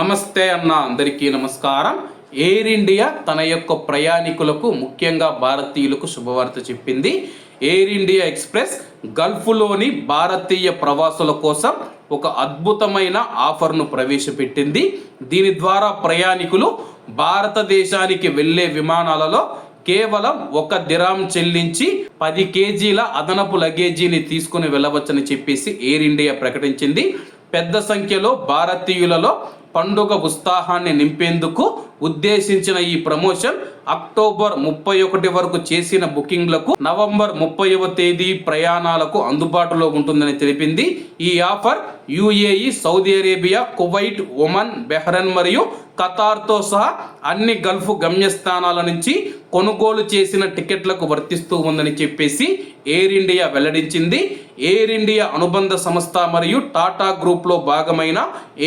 నమస్తే అన్న అందరికీ నమస్కారం. ఎయిర్ ఇండియా తన యొక్క ప్రయాణికులకు ముఖ్యంగా భారతీయులకు శుభవార్త చెప్పింది. ఎయిర్ ఇండియా ఎక్స్ప్రెస్ గల్ఫ్లోని భారతీయ ప్రవాసుల కోసం ఒక అద్భుతమైన ఆఫర్ను ప్రవేశపెట్టింది. దీని ద్వారా ప్రయాణికులు భారతదేశానికి వెళ్ళే విమానాలలో కేవలం ఒక దిరాం చెల్లించి పది కేజీల అదనపు లగేజీని తీసుకుని వెళ్ళవచ్చని చెప్పేసి ఎయిర్ ఇండియా ప్రకటించింది. పెద్ద సంఖ్యలో భారతీయులలో పండుగ ఉత్సాహాన్ని నింపేందుకు ఉద్దేశించిన ఈ ప్రమోషన్ అక్టోబర్ ముప్పై ఒకటి వరకు చేసిన బుకింగ్లకు నవంబర్ ముప్పైవ తేదీ ప్రయాణాలకు అందుబాటులో ఉంటుందని తెలిపింది. ఈ offer UAE Saudi Arabia Kuwait Oman Bahrain మరియు ఖతార్తో సహా అన్ని గల్ఫ్ గమ్యస్థానాల నుంచి కొనుగోలు చేసిన టికెట్లకు వర్తిస్తూ ఉందని చెప్పేసి ఎయిర్ ఇండియా వెల్లడించింది. ఎయిర్ ఇండియా అనుబంధ సంస్థ మరియు టాటా గ్రూప్లో భాగమైన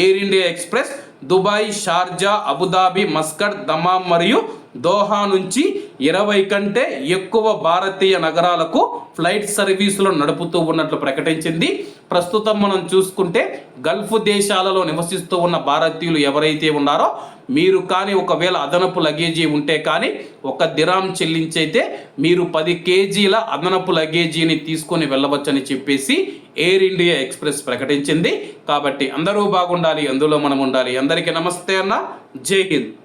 Air India Express Dubai Sharjah Abu Dhabi Muscat Dammam మరియు దోహా నుంచి ఇరవై కంటే ఎక్కువ భారతీయ నగరాలకు ఫ్లైట్ సర్వీసులు నడుపుతూ ఉన్నట్లు ప్రకటించింది. ప్రస్తుతం మనం చూసుకుంటే గల్ఫ్ దేశాలలో నివసిస్తూ ఉన్న భారతీయులు ఎవరైతే ఉన్నారో మీరు కానీ ఒకవేళ అదనపు లగేజీ ఉంటే కానీ ఒక దిరాం చెల్లించైతే మీరు పది కేజీల అదనపు లగేజీని తీసుకొని వెళ్ళవచ్చని చెప్పేసి ఎయిర్ ఇండియా ఎక్స్ప్రెస్ ప్రకటించింది. కాబట్టి అందరూ బాగుండాలి అందులో మనం ఉండాలి. అందరికీ నమస్తే అన్న. జై హింద్.